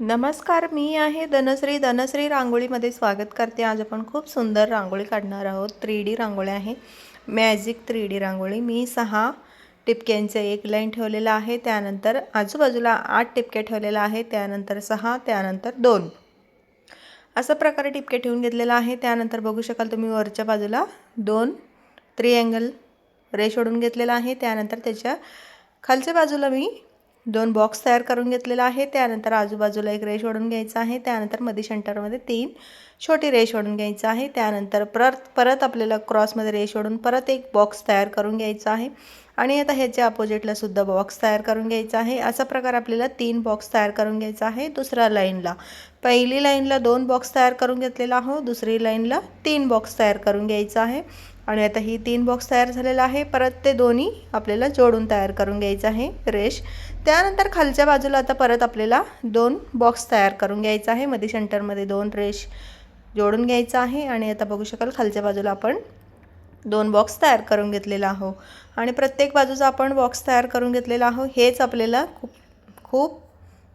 नमस्कार मी आहे धनश्री. धनश्री रांगोळीमध्ये स्वागत करते. आज आपण खूप सुंदर रांगोळी काढणार आहोत. थ्री डी रांगोळी आहे. Magic three D rangoli. मी सहा टिपक्यांचे एक लाईन ठेवलेलं आहे. त्यानंतर आजूबाजूला आठ टिपके ठेवलेलं आहे. त्यानंतर सहा त्यानंतर दोन. असं प्रकारे टिपके ठेवून घेतलेलं आहे. त्यानंतर बघू शकाल तुम्ही वरच्या बाजूला दोन त्रिअँगल रेश ओढून घेतलेला आहे. त्यानंतर त्याच्या खालच्या बाजूला मी दोन बॉक्स तयार करून घेतलेला आहे. त्यानंतर आजूबाजूला एक रेश ओढून घ्यायचा आहे. त्यानंतरमध्ये सेंटरमध्ये तीन छोटी रेश ओढून घ्यायचं आहे. त्यानंतर परत परत आपल्याला क्रॉसमध्ये रेश ओढून परत एक बॉक्स तयार करून घ्यायचा आहे. आणि आता ह्याच्या अपोजिटला सुद्धा बॉक्स तयार करून घ्यायचा आहे. असा प्रकार आपल्याला तीन बॉक्स तयार करून घ्यायचा आहे. दुसऱ्या लाईनला पहिली लाईनला दोन बॉक्स तयार करून घेतलेला आहो दुसरी लाईनला तीन बॉक्स तयार करून घ्यायचा आहे. आणि आता ही तीन बॉक्स तयार झालेला आहे. परत ते दोन्ही आपल्याला जोडून तयार करून घ्यायचं आहे. रेश त्यानंतर खालच्या बाजूला आता परत आपल्याला दोन बॉक्स तयार करून घ्यायचा आहे. मध्ये सेंटरमध्ये दोन रेश जोडून घ्यायचं आहे. आणि आता बघू शकाल खालच्या बाजूला आपण दोन बॉक्स तयार करून घेतलेला आहो. आणि प्रत्येक बाजूचा आपण बॉक्स तयार करून घेतलेला आहो. हेच आपल्याला खूप खूप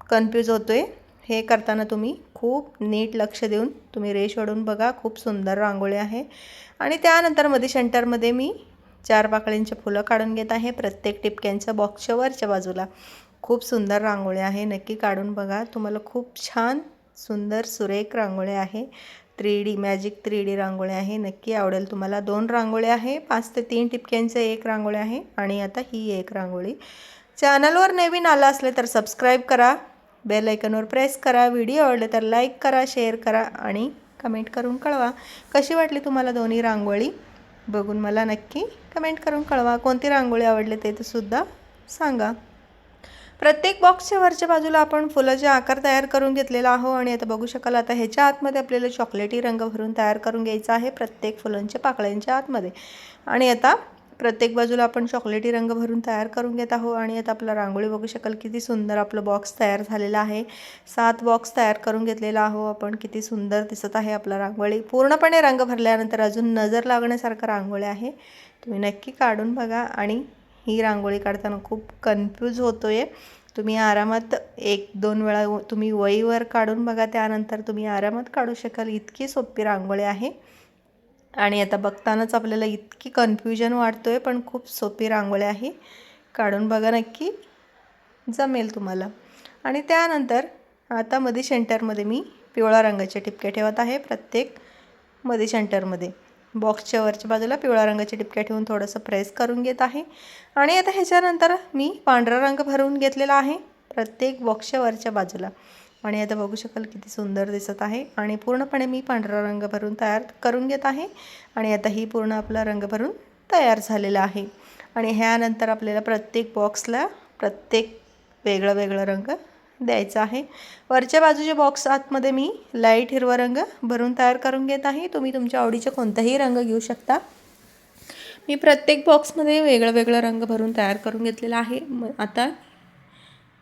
कन्फ्यूज होतो आहे हे करताना तुम्ही खूप नीट लक्ष देऊन तुम्ही रेश ओढून बघा खूप सुंदर रांगोळी आहे. आणि त्यानंतरमध्ये सेंटरमध्ये मी चार पाकळींचे फुलं काढून घेत आहे. प्रत्येक टिपक्यांच्या बॉक्सच्या वरच्या बाजूला खूप सुंदर रांगोळी आहे. नक्की काढून बघा. तुम्हाला खूप छान सुंदर सुरेख रांगोळी आहे. Three D magic three D rangoli आहे. नक्की आवडेल तुम्हाला. दोन रांगोळी आहे. पाच ते तीन टिपक्यांचं एक रांगोळी आहे. आणि आता ही एक रांगोळी. चॅनलवर नवीन आला असले तर सबस्क्राईब करा. बेल आयकनवर प्रेस करा व्हिडिओ आवडले तर लाईक करा शेअर करा आणि कमेंट करून कळवा. कशी वाटली तुम्हाला दोन्ही रांगोळी? बघून मला नक्की कमेंट करून कळवा. कोणती रांगोळी आवडली ते सुद्धा सांगा. प्रत्येक बॉक्सच्या वरच्या बाजूला आपण फुलाचे आकार तयार करून घेतलेला आहो आणि आता बघू शकाल आता ह्याच्या आतमध्ये आपल्याला चॉकलेटी रंग भरून तयार करून घ्यायचा आहे प्रत्येक फुलांच्या पाकळ्यांच्या आतमध्ये. आणि आता प्रत्येक बाजूला आपण चॉकलेटी रंग भरून तयार करून घेत आहोत आणि आता आपला रांगोळी बघू शकाल किती सुंदर आपलं बॉक्स तयार झालेला आहे. सात बॉक्स तयार करून घेतलेला आहो आपण. किती सुंदर दिसत आहे आपला रांगोळी. पूर्णपणे रंग भरल्यानंतर अजून नजर लागण्यासारखं रांगोळी आहे. तुम्ही नक्की काढून बघा आणि ही रांगोळी काढताना खूप कन्फ्यूज होतो आहे तुम्ही आरामात एक दोन वेळा तुम्ही वहीवर काढून बघा. त्यानंतर तुम्ही आरामात काढू शकाल. इतकी सोपी रांगोळी आहे. आणि आता बघतानाच आपल्याला इतकी कन्फ्युजन वाटतो आहे पण खूप सोपी रांगोळी आहे. काढून बघा नक्की जमेल तुम्हाला. आणि त्यानंतर आता मध्ये सेंटरमध्ये मी पिवळा रंगाचे ठिपके ठेवत आहे प्रत्येकमध्ये. सेंटरमध्ये बॉक्सच्या वरच्या बाजूला पिवळा रंगाचे ठिपके ठेवून थोडंसं प्रेस करून घेत आहे. आणि आता ह्याच्यानंतर मी पांढरा रंग भरून घेतलेला आहे प्रत्येक बॉक्सच्या वरच्या बाजूला. आणि आता बघू शकाल किती सुंदर दिसत आहे. आणि पूर्णपणे मी पांढरा रंग भरून तयार करून घेत आहे. आणि आता ही पूर्ण आपला रंग भरून तयार झालेला आहे. आणि ह्यानंतर आपल्याला प्रत्येक बॉक्सला प्रत्येक वेगळं वेगळं रंग द्यायचा आहे. वरच्या बाजूच्या बॉक्स आतमध्ये मी लाइट हिरवा रंग भरून तयार करून घेत आहे. तुम्ही तुमच्या आवडीचे कोणताही रंग घेऊ शकता. मी प्रत्येक बॉक्समध्ये वेगळं वेगळं रंग भरून तयार करून घेतलेला आहे. मग आता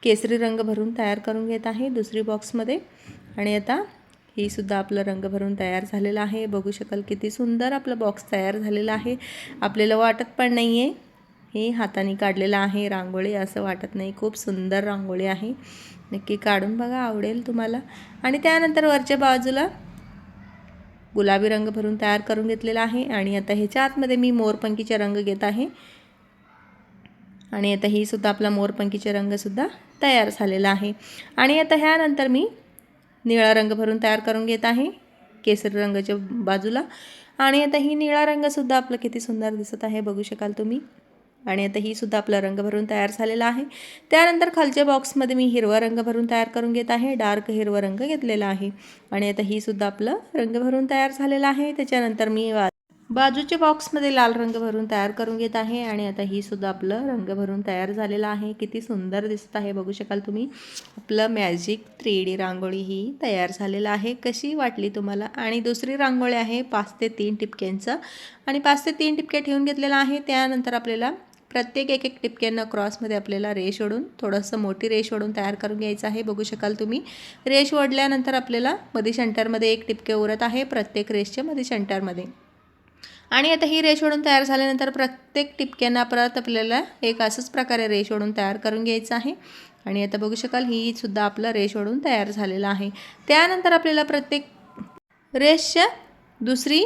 केसरी रंग भरून तयार करून घेत आहे दुसरी बॉक्समध्ये आणि आता ही सुद्धा आपलं रंग भरून तयार झालेलं आहे. बघू शकाल किती सुंदर आपलं बॉक्स तयार झालेला आहे. आपल्याला वाटत पण नाही आहे हे हाताने काढलेलं आहे. रांगोळी असं वाटत नाही. खूप सुंदर रांगोळी आहे. नक्की काढून बघा. आवडेल तुम्हाला. आणि त्यानंतर वरच्या बाजूला गुलाबी रंग भरून तयार करून घेतलेला आहे. आणि आता ह्याच्या आतमध्ये मी मोरपंखीचे रंग घेत आहे. आणि आता ही सुद्धा आपला मोरपंखीचे रंगसुद्धा तयार झालेला आहे. आणि आता ह्यानंतर मी निळा रंग भरून तयार करून घेत आहे केसरी रंगाच्या बाजूला. आणि आता ही निळा रंगसुद्धा आपलं किती सुंदर दिसत आहे बघू शकाल तुम्ही. आणि आता ही सुद्धा आपला रंग भरून तयार झालेला आहे. त्यानंतर खालच्या बॉक्समध्ये मी हिरवा रंग भरून तयार करून घेत आहे डार्क हिरवा रंग घेतलेला आहे. आणि आता ही सुद्धा आपलं रंग भरून तयार झालेला आहे. त्याच्यानंतर मी वा बाजूच्या बॉक्समध्ये लाल रंग भरून तयार करून घेत आहे आणि आता ही सुद्धा आपलं रंग भरून तयार झालेलं आहे. किती सुंदर दिसत आहे. बघू शकाल तुम्ही. आपलं मॅजिक थ्री डी रांगोळी ही तयार झालेलं आहे. कशी वाटली तुम्हाला? आणि दुसरी रांगोळी आहे पाच ते तीन टिपक्यांचं. आणि पाच ते तीन टिपक्या ठेवून घेतलेलं आहे. त्यानंतर आपल्याला प्रत्येक एक एक टिपक्यांना क्रॉसमध्ये आपल्याला रेश ओढून थोडंसं मोठी रेश ओढून तयार करून घ्यायचं आहे. बघू शकाल तुम्ही. रेश ओढल्यानंतर आपल्याला मध्ये शंटरमध्ये एक टिपके उरत आहे. प्रत्येक रेशच्या मध्ये. शंटरमध्ये आणि आता ही रेश ओढून तयार झाल्यानंतर प्रत्येक टिपक्यांना परत आपल्याला एक असंच प्रकारे रेश ओढून तयार करून घ्यायचं आहे. आणि आता बघू शकाल ही सुद्धा आपलं रेष ओढून तयार झालेलं आहे. त्यानंतर आपल्याला प्रत्येक रेसच्या दुसरी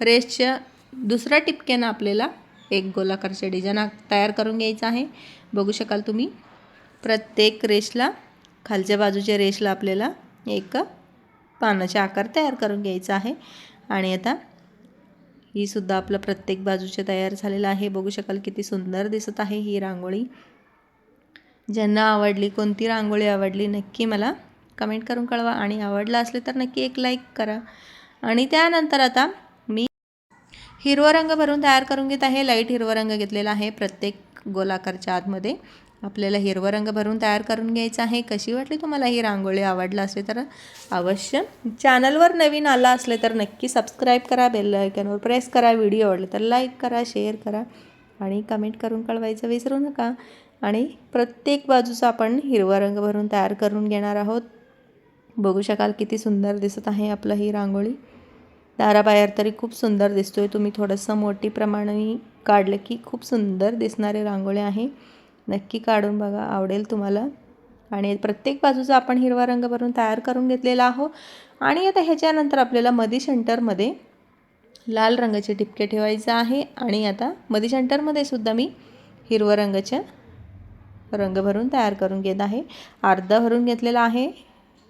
रेसच्या दुसऱ्या टिपक्यानं आपल्याला एक गोलाकारचे डिझाईन आ- तयार करून घ्यायचं आहे. बघू शकाल तुम्ही प्रत्येक रेसला खालच्या बाजूच्या रेषला आपल्याला एक पानाचे आकार तयार करून घ्यायचा आहे. आणि आता ही सुद्धा आपलं प्रत्येक बाजूचे तयार झालेलं आहे. बघू शकाल किती सुंदर दिसत आहे ही रांगोळी. ज्यांना आवडली कोणती रांगोळी आवडली नक्की मला कमेंट करून कळवा. आणि आवडलं असले तर नक्की एक लाईक करा. आणि त्यानंतर आता मी हिरवा रंग भरून तयार करून घेत आहे. लाइट हिरवा रंग घेतलेला आहे प्रत्येक गोलाकारच्या आतमध्ये. आपल्याला हिरवा रंग भरून तयार करून घ्यायचा आहे. कशी वाटली तुम्हाला ही रांगोळी? आवडलं असेल तर अवश्य चॅनलवर नवीन आला असले तर नक्की सबस्क्राईब करा बेल आयकॉनवर प्रेस करा व्हिडिओ आवडले तर लाईक करा शेअर करा आणि कमेंट करून कळवायचं विसरू नका. आणि प्रत्येक बाजूचा आपण हिरवा रंग भरून तयार करून घेणार आहोत. बघू शकाल किती सुंदर दिसत आहे आपलं ही रांगोळी. दाराबाहेर तरी खूप सुंदर दिसतोय. तुम्ही थोडंसं मोठी प्रमाणे काढलं की खूप सुंदर दिसणारे रांगोळी आहे. नक्की काढून बघा आवडेल तुम्हाला. आणि प्रत्येक बाजूचा आपण हिरवा रंग भरून तयार करून घेतलेला आहो आणि आता ह्याच्यानंतर आपल्याला मधी शंटरमध्ये लाल रंगाचे टिपके ठेवायचं आहे. आणि आता मधी शंटरमध्ये सुद्धा मी हिरवं रंगाच्या रंग भरून तयार करून घेत आहे. अर्धा भरून घेतलेला आहे.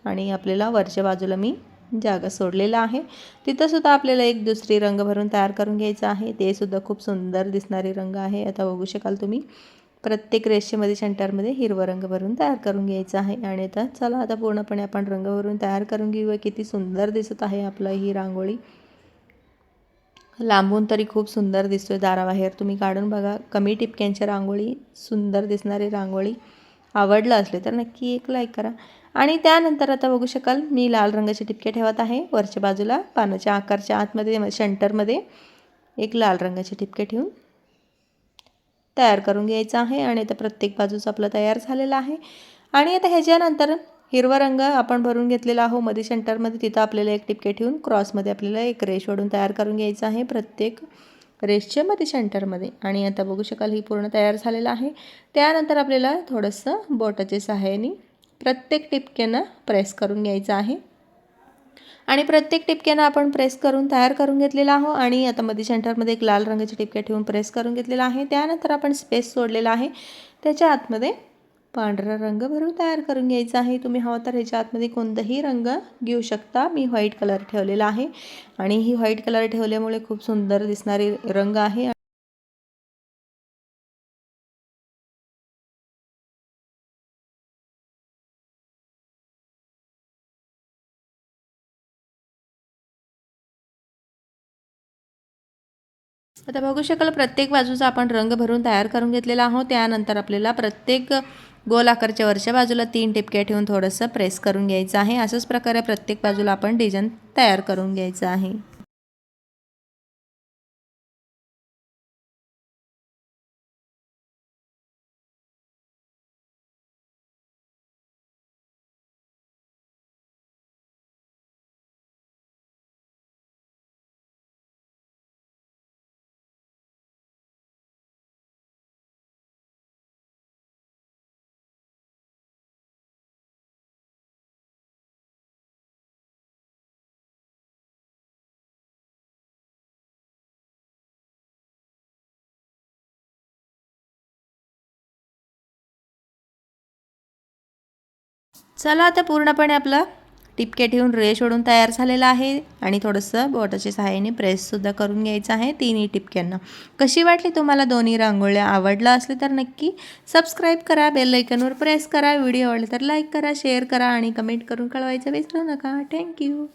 आणि आपल्याला वरच्या बाजूला मी जागा सोडलेला आहे. तिथंसुद्धा आपल्याला एक दुसरी रंग भरून तयार करून घ्यायचं आहे. ते सुद्धा खूप सुंदर दिसणारे रंग आहे. आता बघू शकाल तुम्ही. प्रत्येक रेषेमध्ये सेंटरमध्ये हिरवा रंग भरून तयार करून घ्यायचा आहे. आणि आता चला आता पूर्णपणे आपण रंग भरून तयार करून घेऊया. किती सुंदर दिसत आहे आपलं ही रांगोळी. लांबून तरी खूप सुंदर दिसतोय दाराबाहेर. तुम्ही काढून बघा कमी टिपक्यांच्या रांगोळी सुंदर दिसणारी रांगोळी. आवडलं असले तर नक्की एक लाईक करा. आणि त्यानंतर आता बघू शकाल मी लाल रंगाचे टिपके ठेवत आहे. वरच्या बाजूला पानाच्या आकारच्या आतमध्ये सेंटरमध्ये एक लाल रंगाचे टिपके ठेवून तयार करून घ्यायचं आहे आणि आता प्रत्येक बाजूचा आपला तयार झालेला आहे. आणि आता ह्याच्यानंतर हिरवा रंग आपण भरून घेतलेला आहो मध्ये सेंटरमध्ये तिथं आपल्याला एक टिपके ठेवून क्रॉसमध्ये आपल्याला एक रेश ओढून तयार करून घ्यायचं आहे प्रत्येक रेसच्या मध्ये सेंटरमध्ये. आणि आता बघू शकाल ही पूर्ण तयार झालेलं आहे. त्यानंतर आपल्याला थोडंसं बोटाच्या सहाय्याने प्रत्येक टिपक्यानं प्रेस करून घ्यायचं आहे. आणि प्रत्येक टिपक्यानं आपण प्रेस करून तयार करून घेतलेला आहो. आणि आता मध्ये सेंटरमध्ये एक लाल रंगाची टिपक्या ठेवून प्रेस करून घेतलेला आहे. त्यानंतर आपण स्पेस सोडलेला आहे. त्याच्या आतमध्ये पांढरा रंग भरून तयार करून घ्यायचा आहे. तुम्ही हवं तर ह्याच्या आतमध्ये कोणताही रंग घेऊ शकता. मी व्हाईट कलर ठेवलेला आहे. आणि ही व्हाईट कलर ठेवल्यामुळे खूप सुंदर दिसणारे रंग आहे. आता बघू शकाल प्रत्येक बाजूचा आपण रंग भरून तयार करून घेतलेला आहोत. त्यानंतर आपल्याला प्रत्येक गोल आकारच्या वरच्या बाजूला तीन टिपक्या ठेवून थोडंसं प्रेस करून घ्यायचं आहे. अशाच प्रकारे प्रत्येक बाजूला आपण डिझाईन तयार करून घ्यायचं आहे. चला आता पूर्णपणे आपला टिपके ठेवून रेश ओढून तयार झालेला आहे. आणि थोडंसं बोटाच्या सहाय्याने प्रेससुद्धा करून घ्यायचं आहे तिन्ही टिपक्यांना. कशी वाटली तुम्हाला दोन्ही रांगोळ्या? आवडलं असले तर नक्की सबस्क्राईब करा बेल आयकनवर प्रेस करा. व्हिडिओ आवडले तर लाईक करा शेअर करा आणि कमेंट करून कळवायचं विसरू नका. थँक्यू